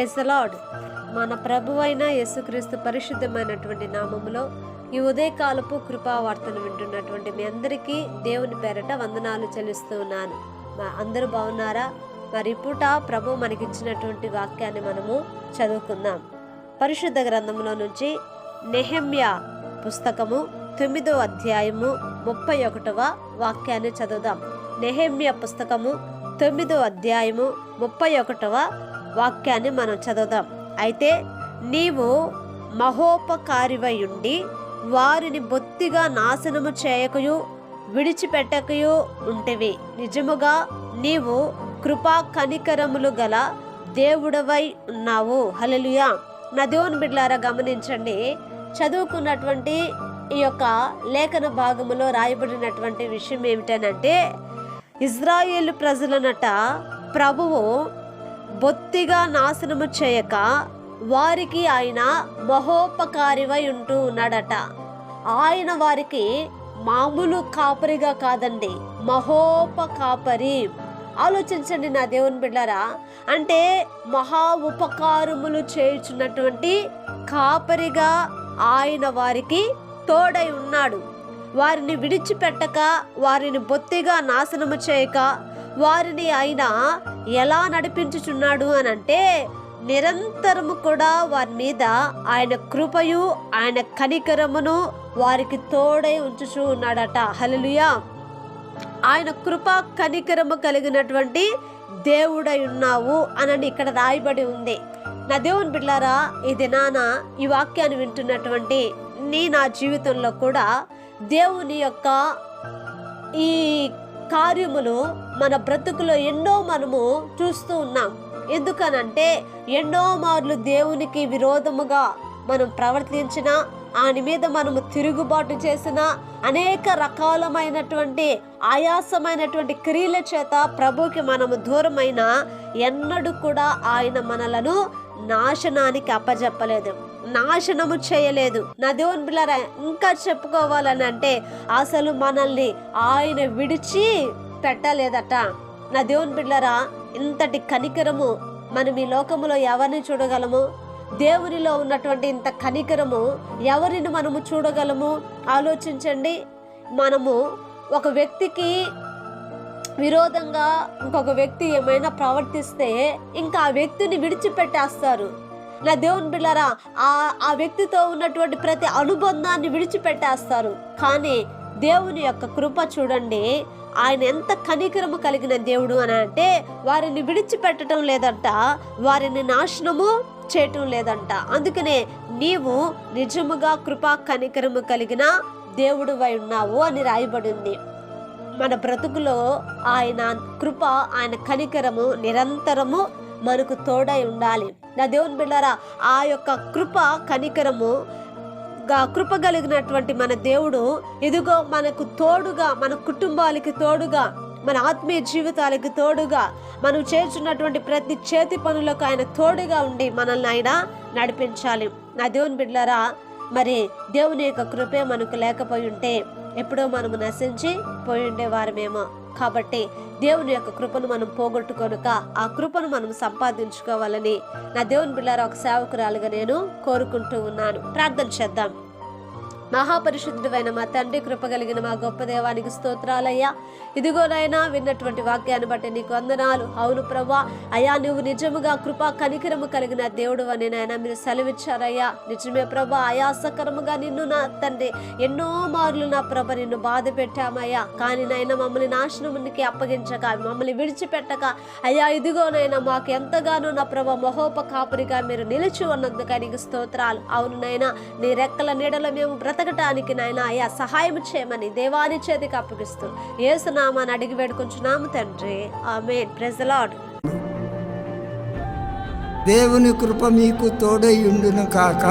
Praise lord మన ప్రభు అయిన యేసుక్రీస్తు పరిశుద్ధమైనటువంటి నామములో ఈ ఉదయకాలపు కృపావార్తను వింటున్నటువంటి మీ అందరికీ దేవుని పేరట వందనాలు చెల్లిస్తూ ఉన్నాను. మా అందరూ బాగున్నారా? మరి పూట ప్రభు మనకిచ్చినటువంటి వాక్యాన్ని మనము చదువుకుందాం. పరిశుద్ధ గ్రంథంలో నుంచి నెహమ్య పుస్తకము తొమ్మిదో అధ్యాయము ముప్పై ఒకటవ వాక్యాన్ని చదువుదాం. నెహమ్య పుస్తకము తొమ్మిదో అధ్యాయము ముప్పై ఒకటవ వాక్యాన్ని మనం చదువుదాం. అయితే నీవు మహోపకారివై ఉండి వారిని బొత్తిగా నాశనము చేయకయు విడిచిపెట్టకయు ఉంటివి. నిజముగా నీవు కృపా కనికరములు గల దేవుడవై ఉన్నావు. హలలుయా నా దేవుని బిడ్లారా గమనించండి. చదువుకున్నటువంటి ఈ యొక్క లేఖన భాగములో రాయబడినటువంటి విషయం ఏమిటనంటే ఇజ్రాయేల్ ప్రజలనట ప్రభువు బొత్తిగా నాశనము చేయక వారికి ఆయన మహోపకారివై ఉంటూ ఉన్నాడట. ఆయన వారికి మామూలు కాపరిగా కాదండి మహోపకాపరి. ఆలోచించండి నా దేవుని బిడ్డారా అంటే మహా ఉపకారములు చేయుచున్నటువంటి కాపరిగా ఆయన వారికి తోడై ఉన్నాడు. వారిని విడిచిపెట్టక వారిని బొత్తిగా నాశనము చేయక వారిని ఆయన ఎలా నడిపించుచున్నాడు అని అంటే నిరంతరము కూడా వారి మీద ఆయన కృపయు ఆయన కనికరమును వారికి తోడై ఉంచుచూ ఉన్నాడట. హలలుయా ఆయన కృప కనికరము కలిగినటువంటి దేవుడై ఉన్నావు అని ఇక్కడ రాయబడి ఉంది. నా దేవుని బిడ్డారా ఈ దినాన ఈ వాక్యాన్ని వింటున్నటువంటి నీ నా జీవితంలో కూడా దేవుని యొక్క ఈ కార్యములు మన బ్రతుకులో ఎన్నో మనము చూస్తూ ఉన్నాం. ఎందుకనంటే ఎన్నో మార్లు దేవునికి విరోధముగా మనం ప్రవర్తించిన ఆయన మీద మనము తిరుగుబాటు చేసిన అనేక రకాలమైనటువంటి ఆయాసమైనటువంటి క్రియల చేత ప్రభుకి మనము దూరమైన ఎన్నడూ కూడా ఆయన మనలను నాశనానికి అప్పజెప్పలేదు. నాశనము చేయలేదు. నా దేవుని పిల్లరా ఇంకా చెప్పుకోవాలని అంటే అసలు మనల్ని ఆయన విడిచి పెట్టలేదట. నా దేవుని పిల్లరా ఇంతటి కనికరము మనం ఈ లోకములో ఎవరిని చూడగలము? దేవునిలో ఉన్నటువంటి ఇంత కనికరము ఎవరిని మనము చూడగలము? ఆలోచించండి. మనము ఒక వ్యక్తికి విరోధంగా ఇంకొక వ్యక్తి ఏమైనా ప్రవర్తిస్తే ఇంకా ఆ వ్యక్తిని విడిచిపెట్టేస్తారు. నా దేవుని బిళ్ళరా ఆ ఆ వ్యక్తితో ఉన్నటువంటి ప్రతి అనుబంధాన్ని విడిచిపెట్టేస్తారు. కానీ దేవుని యొక్క కృప చూడండి ఆయన ఎంత కనికరము కలిగిన దేవుడు అని అంటే వారిని విడిచిపెట్టడం లేదంట వారిని నాశనము చేయటం లేదంట. అందుకనే నీవు నిజముగా కృపా కనికరము కలిగిన దేవుడు ఉన్నావు అని రాయబడింది. మన బ్రతుకులో ఆయన కృప ఆయన కనికరము నిరంతరము మనకు తోడై ఉండాలి. నా దేవుని బిళ్ళారా ఆ యొక్క కృప కనికరము కృప కలిగినటువంటి మన దేవుడు ఇదిగో మనకు తోడుగా మన కుటుంబాలకి తోడుగా మన ఆత్మీయ జీవితాలకి తోడుగా మనం చేస్తున్నటువంటి ప్రతి చేతి పనులకు ఆయన తోడుగా ఉండి మనల్ని ఆయన నడిపించాలి. నా దేవుని బిడ్డలారా మరి దేవుని యొక్క కృపే మనకు లేకపోయి ఉంటే ఎప్పుడో మనము నశించి పోయి ఉండేవారమేమో. కాబట్టి దేవుని యొక్క కృపను మనం పోగొట్టుకొనుక ఆ కృపను మనం సంపాదించుకోవాలని నా దేవుని బిళ్ళారా ఒక సేవకురాలుగా నేను కోరుకుంటూ ఉన్నాను. ప్రార్థన చేద్దాం. మహాపరిశుద్ధుడైన మా తండ్రి కృప కలిగిన మా గొప్ప దేవానికి స్తోత్రాలయ్యా. ఇదిగోనైనా విన్నటువంటి వాక్యాన్ని బట్టి నీకు వందనాలు. అవును ప్రభా అయ్యా నువ్వు నిజముగా కృపా కనికరము కలిగిన దేవుడు అని నాయన మీరు సెలవిచ్చారయ్యా. నిజమే ప్రభా ఆయాసకరముగా నిన్ను నా తండ్రి ఎన్నో మార్లు నా ప్రభ నిన్ను బాధ పెట్టామయ్యా. కానీ నాయన మమ్మల్ని నాశనమునికి అప్పగించక మమ్మల్ని విడిచిపెట్టక. అయ్యా ఇదిగోనైనా మాకు ఎంతగానో నా ప్రభ మహోపకాపురిగా మీరు నిలిచి ఉన్నందుకు నీకు స్తోత్రాలు. అవును నైనా నీ రెక్కల నీడలో మేము బ్రతకటానికి నాయన అయ్యా సహాయం చేయమని దేవాని చేతికి అప్పగిస్తూ ఏసునామాని అడిగి వేడుకుంటున్నాము తండ్రి. ఆమె ప్రెజలాడ్ దేవుని కృప మీకు తోడై ఉండును కాక.